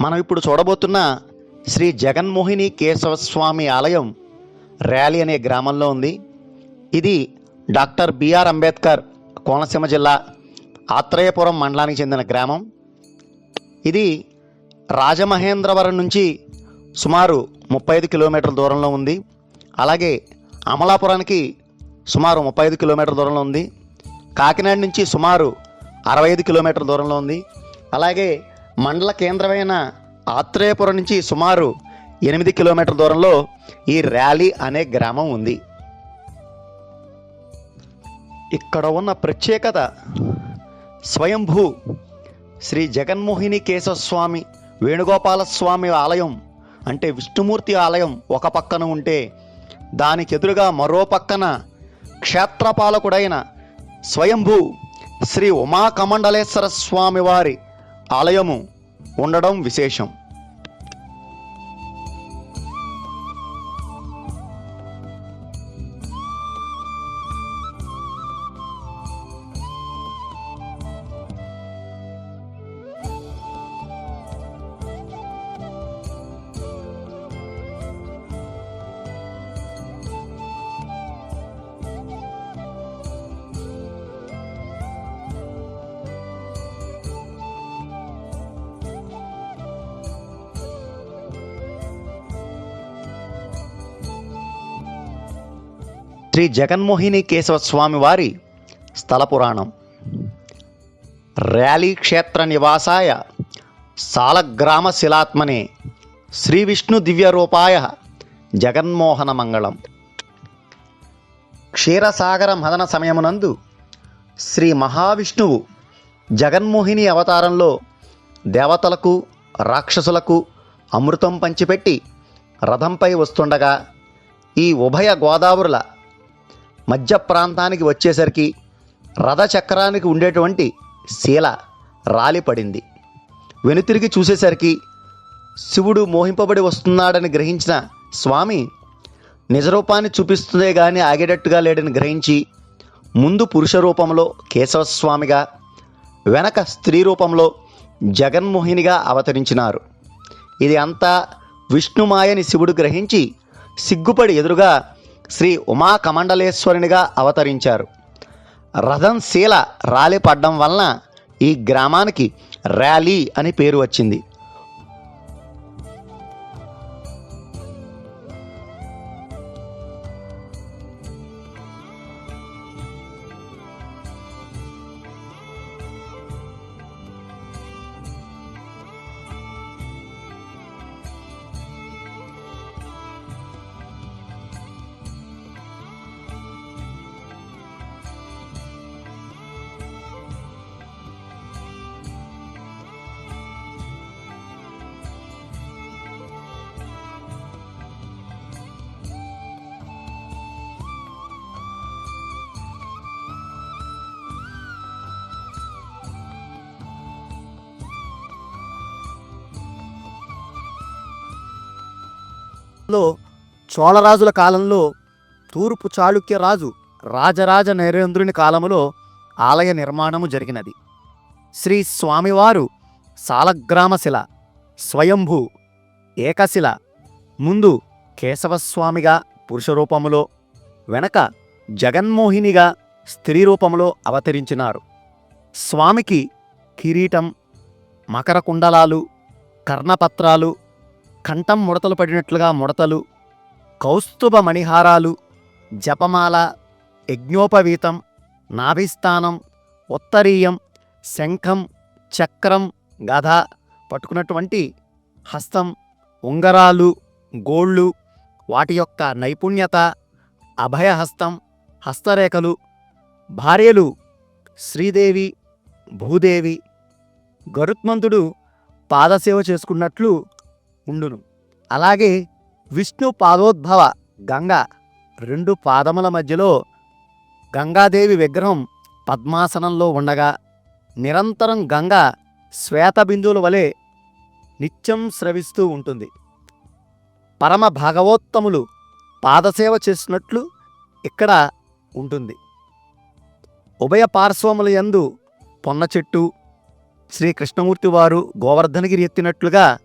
మనం ఇప్పుడు చూడబోతున్న శ్రీ జగన్మోహిని కేశవ స్వామి ఆలయం ర్యాలీ అనే గ్రామంలో ఉంది. ఇది డాక్టర్ బిఆర్ అంబేద్కర్ కోనసీమ జిల్లా ఆత్రేయపురం మండలానికి చెందిన గ్రామం. ఇది రాజమహేంద్రవరం నుంచి సుమారు ముప్పై ఐదు కిలోమీటర్ల దూరంలో ఉంది. అలాగే అమలాపురానికి సుమారు ముప్పై ఐదు కిలోమీటర్ల దూరంలో ఉంది. కాకినాడ నుంచి సుమారు అరవై ఐదు కిలోమీటర్ల దూరంలో ఉంది. అలాగే మండల కేంద్రమైన ఆత్రేయపురం నుంచి సుమారు ఎనిమిది కిలోమీటర్ల దూరంలో ఈ ర్యాలీ అనే గ్రామం ఉంది. ఇక్కడ ఉన్న ప్రత్యేకత స్వయంభూ శ్రీ జగన్మోహిని కేశవస్వామి వేణుగోపాల స్వామి ఆలయం అంటే విష్ణుమూర్తి ఆలయం ఒక పక్కన ఉంటే దానికి ఎదురుగా మరో పక్కన క్షేత్రపాలకుడైన స్వయంభూ శ్రీ ఉమాకమండలేశ్వర స్వామివారి ఆలయము ఉండడం విశేషం. శ్రీ జగన్మోహిని కేశవస్వామి వారి స్థల పురాణం ర్యాలీ క్షేత్ర నివాసాయ సాలగ్రామ శిలాత్మనే శ్రీ విష్ణు దివ్యరూపాయ జగన్మోహన మంగళం. క్షీరసాగర మదన సమయమునందు శ్రీ మహావిష్ణువు జగన్మోహిని అవతారంలో దేవతలకు రాక్షసులకు అమృతం పంచిపెట్టి రథంపై వస్తుండగా ఈ ఉభయ గోదావరుల మధ్య ప్రాంతానికి వచ్చేసరికి రథచక్రానికి ఉండేటువంటి శీల రాలిపడింది వెనుతిరిగి చూసేసరికి శివుడు మోహింపబడి వస్తున్నాడని గ్రహించిన స్వామి నిజరూపాన్ని చూపిస్తుందే గాని ఆగేటట్టుగా లేడని గ్రహించి ముందు పురుష రూపంలో కేశవస్వామిగా వెనక స్త్రీ రూపంలో జగన్మోహినిగా అవతరించినారు. ఇది అంతా విష్ణుమాయని శివుడు గ్రహించి సిగ్గుపడి ఎదురుగా శ్రీ ఉమా కమండలేశ్వరునిగా అవతరించారు. రథం శీల రాలి పడ్డం వలన ఈ గ్రామానికి ర్యాలీ అని పేరు వచ్చింది. లో చోళరాజుల కాలంలో తూర్పు చాళుక్య రాజు రాజరాజ నరేంద్రుని కాలములో ఆలయ నిర్మాణము జరిగినది. శ్రీ స్వామివారు సాలగ్రామశిల స్వయంభూ ఏకశిల ముందు కేశవస్వామిగా పురుషరూపములో వెనక జగన్మోహినిగా స్త్రీ రూపంలో అవతరించినారు. స్వామికి కిరీటం మకర కుండలాలు కర్ణపత్రాలు కంఠం ముడతలు పడినట్లుగా ముడతలు కౌస్తుభ మణిహారాలు జపమాల యజ్ఞోపవీతం నాభిస్థానం ఉత్తరీయం శంఖం చక్రం గధ పట్టుకున్నటువంటి హస్తం ఉంగరాలు గోళ్ళు వాటి యొక్క నైపుణ్యత అభయహస్తం హస్తరేఖలు భార్యలు శ్రీదేవి భూదేవి గరుత్మంతుడు పాదసేవ చేసుకున్నట్లు ఉండును. అలాగే విష్ణు పాదోద్భవ గంగ రెండు పాదముల మధ్యలో గంగాదేవి విగ్రహం పద్మాసనంలో ఉండగా నిరంతరం గంగ శ్వేతబిందువుల వలె నిత్యం స్రవిస్తూ ఉంటుంది. పరమ భాగవోత్తములు పాదసేవ చేసినట్లు ఇక్కడ ఉంటుంది. ఉభయ పార్శ్వముల యందు పొన్న చెట్టు శ్రీ కృష్ణమూర్తి వారు గోవర్ధనగిరి ఎత్తినట్లుగా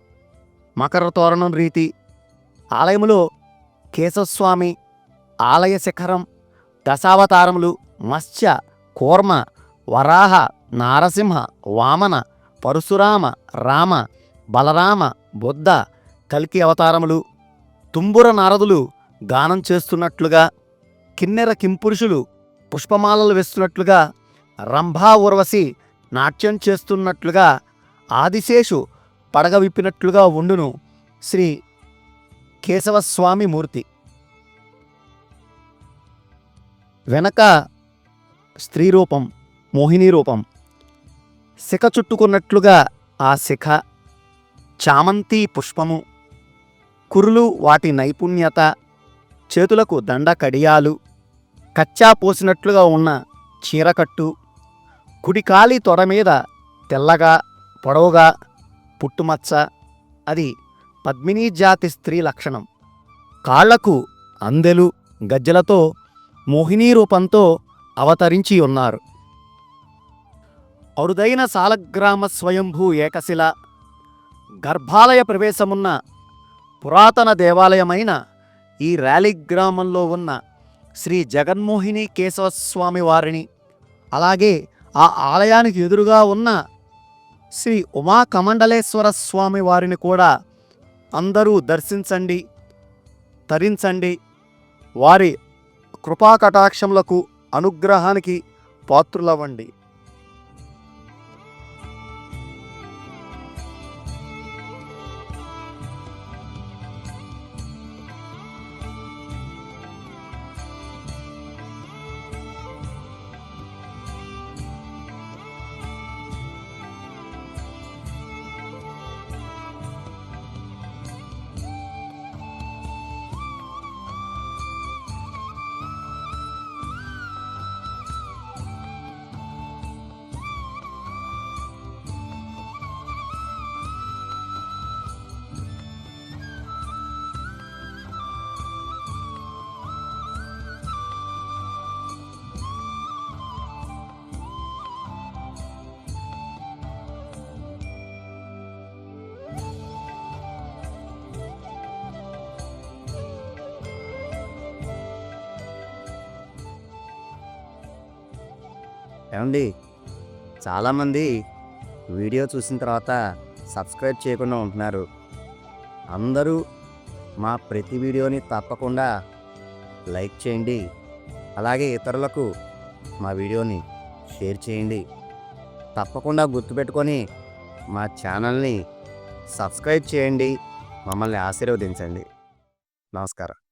మకర తోరణం రీతి. ఆలయములో కేశవస్వామి ఆలయ శిఖరం దశావతారములు మత్స్య కూర్మ వరాహ నారసింహ వామన పరశురామ రామ బలరామ బుద్ధ కల్కి అవతారములు. తుంబుర నారదులు గానం చేస్తున్నట్లుగా కిన్నెర కింపురుషులు పుష్పమాలలు వేస్తున్నట్లుగా రంభా ఉర్వశి నాట్యం చేస్తున్నట్లుగా ఆదిశేషు పడగ విప్పినట్లుగా ఉండును శ్రీ కేశవస్వామి మూర్తి వెనక స్త్రీ రూపం మోహిని రూపం. శిఖ చుట్టుకున్నట్లుగా ఆ శిఖ చామంతి పుష్పము. కురులు వాటి నైపుణ్యత చేతులకు దండ కడియాలు. కచ్చా పోసినట్లుగా ఉన్న చీరకట్టు. కుడికాలి తొడ మీద తెల్లగా పొడవుగా పుట్టుమచ్చ. అది పద్మినీ జాతి స్త్రీ లక్షణం. కాళ్ళకు అందెలు గజ్జలతో మోహినీ రూపంతో అవతరించి ఉన్నారు. అరుదైన సాలగ్రామ స్వయంభూ ఏకశిల గర్భాలయ ప్రవేశమున్న పురాతన దేవాలయమైన ఈ ర్యాలీ గ్రామంలో ఉన్న శ్రీ జగన్మోహిని కేశవస్వామి వారిని అలాగే ఆ ఆలయానికి ఎదురుగా ఉన్న శ్రీ ఉమా కమండలేశ్వర స్వామి వారిని కూడా అందరూ దర్శించండి తరించండి. వారి కృపాకటాక్షములకు అనుగ్రహానికి పాత్రులవ్వండి. ఏమండి? చాలామంది వీడియో చూసిన తర్వాత సబ్స్క్రైబ్ చేయకుండా ఉంటున్నారు. అందరూ మా ప్రతి వీడియోని తప్పకుండా లైక్ చేయండి. అలాగే ఇతరులకు మా వీడియోని షేర్ చేయండి. తప్పకుండా గుర్తుపెట్టుకొని మా ఛానల్ని సబ్స్క్రైబ్ చేయండి. మమ్మల్ని ఆశీర్వదించండి. నమస్కారం.